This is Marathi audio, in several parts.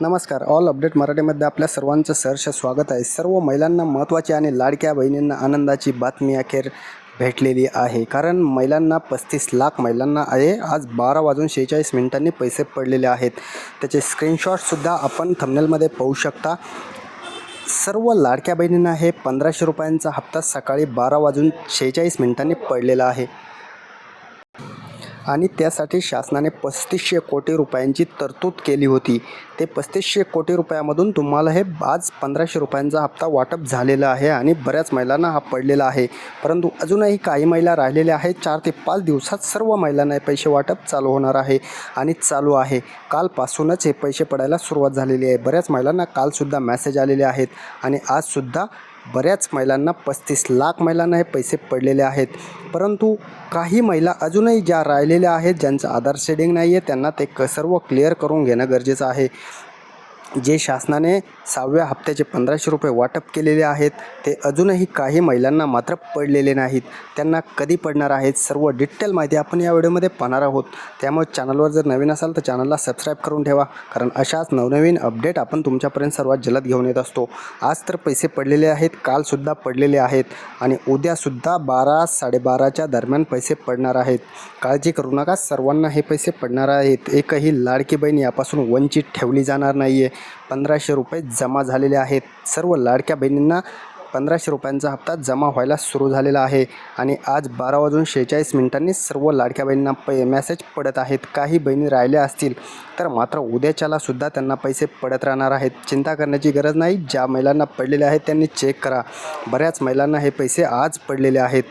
नमस्कार. ऑल अपडेट मराठीमध्ये आपल्या सर्वांचं सहर्ष स्वागत आहे. सर्व महिलांना महत्त्वाची आणि लाडक्या बहिणींना आनंदाची बातमी अखेर भेटलेली आहे. कारण महिलांना पस्तीस लाख महिलांना आहे. आज बारा वाजून शेहेचाळीस मिनिटांनी पैसे पडलेले आहेत. त्याचे स्क्रीनशॉटसुद्धा आपण थंबनेलमध्ये पाहू शकता. सर्व लाडक्या बहिणींना हे पंधराशे रुपयांचा हप्ता सकाळी बारा वाजून शेहेचाळीस मिनिटांनी पडलेला आहे. आणि त्यासाठी शासनाने पस्तीसशे कोटी रुपयांची तरतूद केली होती. ते पस्तीसशे कोटी रुपयामधून तुम्हाला हे आज पंधराशे रुपयांचा हप्ता वाटप झालेला आहे आणि बऱ्याच महिलांना हा पडलेला आहे. परंतु अजूनही काही महिला राहिलेल्या आहेत. चार ते पाच दिवसात सर्व महिलांना हे पैसे वाटप चालू होणार आहे आणि चालू आहे. कालपासूनच हे पैसे पडायला सुरुवात झालेली आहे. बऱ्याच महिलांना कालसुद्धा मॅसेज आलेले आहेत आणि आजसुद्धा बऱ्याच महिलांना पस्तीस लाख महिलांना हे पैसे पडलेले आहेत. परंतु काही महिला अजूनही ज्या राहिलेल्या आहेत ज्यांचं आधार शेडिंग नाही आहे त्यांना ते क सर्व क्लिअर करून घेणं गरजेचं आहे. जे शासनाने सहाव्या हप्त्याचे पंधराशे रुपये वाटप केलेले आहेत ते अजूनही काही महिलांना मात्र पडलेले नाहीत. त्यांना कधी पडणार आहेत सर्व डिटेल माहिती आपण या व्हिडिओमध्ये पाहणार आहोत. त्यामुळे चॅनलवर जर नवीन असाल तर चॅनलला सबस्क्राईब करून ठेवा कारण अशाच नवनवीन अपडेट आपण तुमच्यापर्यंत सर्वात जलद घेऊन येत असतो. आज तर पैसे पडलेले आहेत कालसुद्धा पडलेले आहेत आणि उद्यासुद्धा बारा साडेबाराच्या दरम्यान पैसे पडणार आहेत. काळजी करू नका सर्वांना हे पैसे पडणार आहेत. एकही लाडकी बहीण यापासून वंचित ठेवली जाणार नाही आहे पंधराशे रुपये जमा झालेले आहेत. सर्व लाडक्या बहिणींना पंधराशे रुपयांचा हप्ता जमा व्हायला सुरू झालेला आहे. आणि आज बारा वाजून शेहेचाळीस मिनिटांनी सर्व लाडक्या बहिणींना पै मॅसेज पडत आहेत. काही बहिणी राहिल्या असतील तर मात्र उद्याच्याला सुद्धा त्यांना पैसे पडत राहणार आहेत. चिंता करण्याची गरज नाही. ज्या महिलांना पडलेले आहेत त्यांनी चेक करा. बऱ्याच महिलांना हे पैसे आज पडलेले आहेत.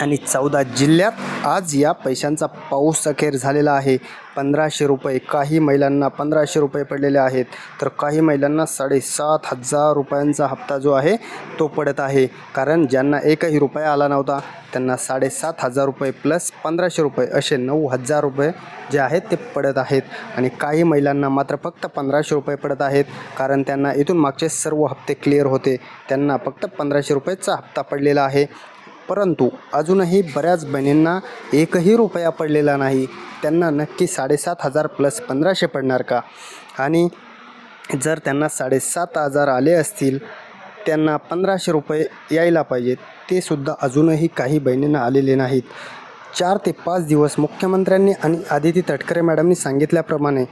आणि चौदा जिल्ह्यात आज या पैशांचा पाऊस अखेर झालेला आहे. पंधराशे रुपये. काही महिलांना पंधराशे रुपये पडलेले आहेत. तर काही महिलांना साडेसात हजार रुपयांचा हप्ता जो आहे तो पडत आहे. कारण ज्यांना एकही रुपया आला नव्हता त्यांना साडेसात हजार रुपये प्लस पंधराशे रुपये असे नऊ हजार रुपये जे आहेत ते पडत आहेत. आणि काही महिलांना मात्र फक्त पंधराशे रुपये पडत आहेत कारण त्यांना इथून मागचे सर्व हप्ते क्लिअर होते. त्यांना फक्त पंधराशे रुपयेचा हप्ता पडलेला आहे. परंतु अजूनही बऱ्याच बहिणींना एकही रुपया पडलेला नाही. त्यांना नक्की साडेसात हजार प्लस पंधराशे पडणार का? आणि जर त्यांना साडेसात हजार आले असतील त्यांना पंधराशे रुपये यायला पाहिजेत. ते सुद्धा अजूनही काही बहिणींना आलेले नाहीत. चार ते पाच दिवस मुख्यमंत्र्यांनी आणि आदिती तटकरे मॅडमनी सांगितल्याप्रमाणे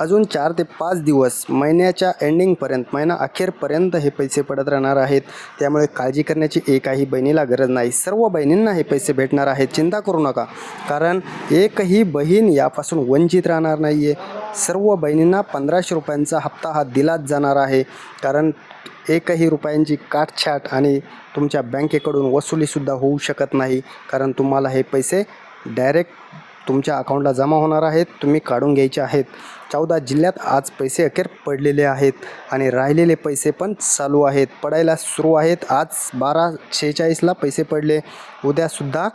अजून चार ते पाच दिवस महिन्याच्या एंडिंगपर्यंत महिना अखेरपर्यंत हे पैसे पडत राहणार आहेत. त्यामुळे काळजी करण्याची एकाही बहिणीला गरज नाही. सर्व बहिणींना हे पैसे भेटणार आहेत. चिंता करू नका. कारण एकही बहीण यापासून वंचित राहणार नाही आहे सर्व बहिणींना पंधराशे रुपयांचा हप्ता हा दिलाच जाणार आहे. कारण एकही रुपयांची काटछाट आणि तुमच्या बँकेकडून वसुलीसुद्धा होऊ शकत नाही. कारण तुम्हाला हे पैसे डायरेक्ट तुमच्या अकाउंटला जमा होणार आहेत तुम्ही काढून घ्यायचे आहेत. चौदा जिल्ह्यात आज पैसे अखेर पडलेले आहेत आणि राहिलेले पैसे पण चालू आहेत. पडायला सुरू आहेत. आज बारा शेहेचाळीसला पैसे पडले. उद्यासुद्धा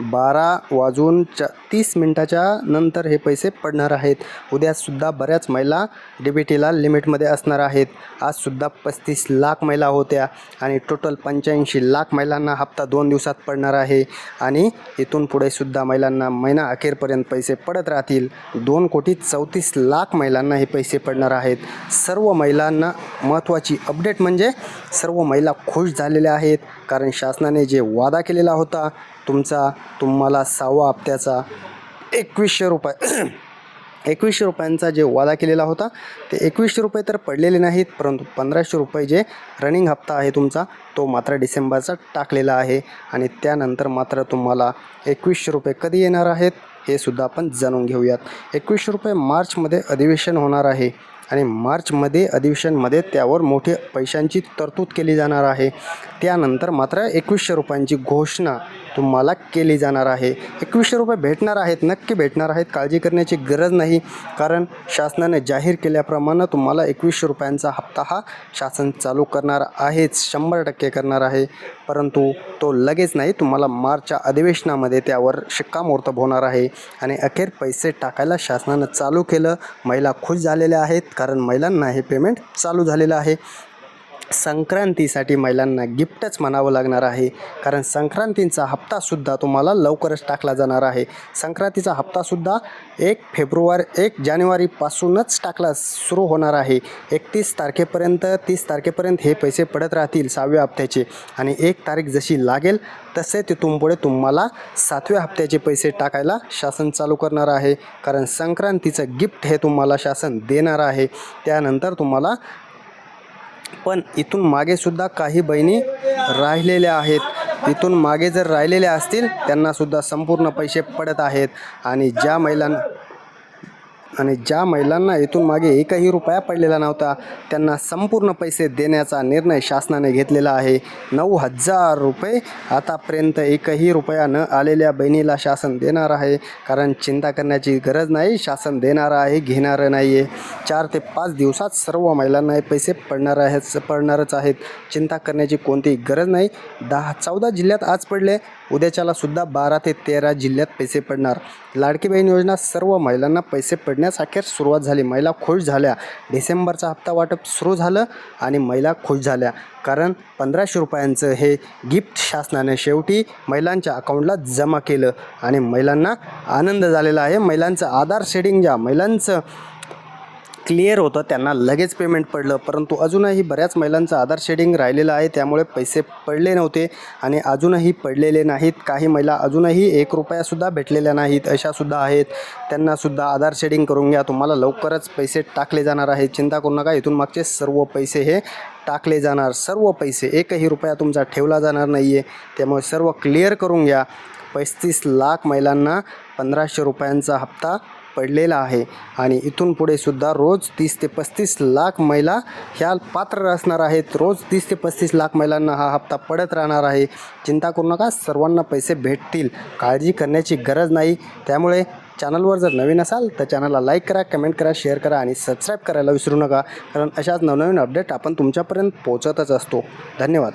बारा वाजून च तीस मिनटाच्या नंतर हे पैसे पडणार आहेत. उद्यासुद्धा बऱ्याच महिला डी बी टीला लिमिटमध्ये असणार आहेत. आजसुद्धा पस्तीस लाख महिला होत्या आणि टोटल पंच्याऐंशी लाख महिलांना हप्ता दोन दिवसात पडणार आहे. आणि इथून पुढे सुद्धा महिलांना महिना अखेरपर्यंत पैसे पडत राहतील. दोन कोटी चौतीस लाख महिलांना हे पैसे पडणार आहेत. सर्व महिलांना महत्त्वाची अपडेट म्हणजे सर्व महिला खुश झालेल्या आहेत. कारण शासनाने जे वादा केलेला होता तुमचा तुम्हाला सहावा हप्त्याचा एकवीसशे रुपये. एकवीसशे रुपयांचा जे वादा केलेला होता ते एकवीसशे रुपये तर पडलेले नाहीत परंतु पंधराशे रुपये जे रनिंग हप्ता आहे तुमचा तो मात्र डिसेंबरचा टाकलेला आहे. आणि त्यानंतर मात्र तुम्हाला एकवीसशे रुपये कधी येणार आहेत हे सुद्धा आपण जाणून घेऊयात. एकवीसशे रुपये मार्चमध्ये अधिवेशन होणार आहे. आणि मार्चमध्ये अधिवेशनमध्ये त्यावर मोठे पैशांची तरतूद केली जाणार आहे. त्यानंतर मात्र एकवीसशे रुपयांची घोषणा तुम्हाला केली जाणार आहे. एकवीसशे रुपये भेटणार आहेत नक्की भेटणार आहेत काळजी करण्याची गरज नाही. कारण शासनाने जाहीर केल्याप्रमाणे तुम्हाला एकवीसशे रुपयांचा हप्ता हा शासन चालू करणार आहेच शंभर टक्के करणार आहे. परंतु तो लगेच नाही तुम्हाला मार्चच्या अधिवेशनामध्ये त्यावर शिक्कामोर्तब होणार आहे. आणि अखेर पैसे टाकायला शासनानं चालू केलं. महिला खुश झालेल्या आहेत. कारण महिलांना हे पेमेंट चालू झालेलं आहे. संक्रांतीसाठी महिलांना गिफ्टच म्हणावं लागणार आहे. कारण संक्रांतीचा हप्तासुद्धा तुम्हाला लवकरच टाकला जाणार आहे. संक्रांतीचा हप्तासुद्धा एक फेब्रुवारी एक जानेवारीपासूनच टाकला सुरू होणार आहे. एकतीस तारखेपर्यंत तीस तारखेपर्यंत हे पैसे पडत राहतील सहाव्या हप्त्याचे. आणि एक तारीख जशी लागेल तसे तिथून पुढे तुम्हाला सातव्या हप्त्याचे पैसे टाकायला शासन चालू करणार आहे. कारण संक्रांतीचं गिफ्ट हे तुम्हाला शासन देणार आहे. त्यानंतर तुम्हाला पण इथून मागे सुद्धा काही बहिणी राहिलेल्या आहेत. इथून मागे जर राहिलेल्या असतील त्यांना सुद्धा संपूर्ण पैसे पडत आहेत. आणि ज्या महिलां आणि ज्या महिलांना इथून मागे एकही रुपया पडलेला नव्हता त्यांना संपूर्ण पैसे देण्याचा निर्णय शासनाने घेतलेला आहे. नऊ हजार रुपये आतापर्यंत एकही रुपया न आलेल्या बहिणीला शासन देणार आहे. कारण चिंता करण्याची गरज नाही शासन देणार आहे घेणारं नाही आहे चार ते पाच दिवसात सर्व महिलांना हे पैसे पडणार आहेत पडणारच आहेत. चिंता करण्याची कोणतीही गरज नाही. दहा चौदा जिल्ह्यात आज पडले. उद्याच्याला सुद्धा बारा ते तेरा जिल्ह्यात पैसे पडणार. लाडकी बहीण योजना सर्व महिलांना पैसे पडण्यास अखेर सुरुवात झाली. महिला खुश झाल्या. डिसेंबरचा हप्ता वाटप सुरू झालं आणि महिला खुश झाल्या. कारण पंधराशे रुपयांचं हे गिफ्ट शासनाने शेवटी महिलांच्या अकाउंटला जमा केलं आणि महिलांना आनंद झालेला आहे. महिलांचं आधार शेडिंग ज्या महिलांचं क्लिअर होतं त्यांना लगेच पेमेंट पडलं. परंतु अजूनही बऱ्याच महिलांचं आधार शेडिंग राहिलेलं आहे. त्यामुळे पैसे पडले नव्हते आणि अजूनही पडलेले नाहीत. काही महिला अजूनही एक रुपयासुद्धा भेटलेल्या नाहीत. अशासुद्धा आहेत. त्यांनासुद्धा आधार शेडिंग करून घ्या. तुम्हाला लवकरच पैसे टाकले जाणार आहेत. चिंता करू नका. इथून मागचे सर्व पैसे हे टाकले जाणार. सर्व पैसे एकही रुपया तुमचा ठेवला जाणार नाही आहे त्यामुळे सर्व क्लिअर करून घ्या. पस्तीस लाख महिलांना पंधराशे रुपयांचा हप्ता पडलेला आहे. आणि इथून पुढे सुद्धा रोज तीस ते पस्तीस लाख महिला ह्या पात्र असणार आहेत. रोज तीस ते पस्तीस लाख महिलांना हा हप्ता पडत राहणार आहे. चिंता करू नका सर्वांना पैसे भेटतील. काळजी करण्याची गरज नाही. त्यामुळे चॅनलवर जर नवीन असाल तर चॅनलला लाईक करा कमेंट करा शेअर करा आणि सबस्क्राईब करायला विसरू नका. कारण अशाच नवनवीन अपडेट आपण तुमच्यापर्यंत पोहोचतच असतो. धन्यवाद.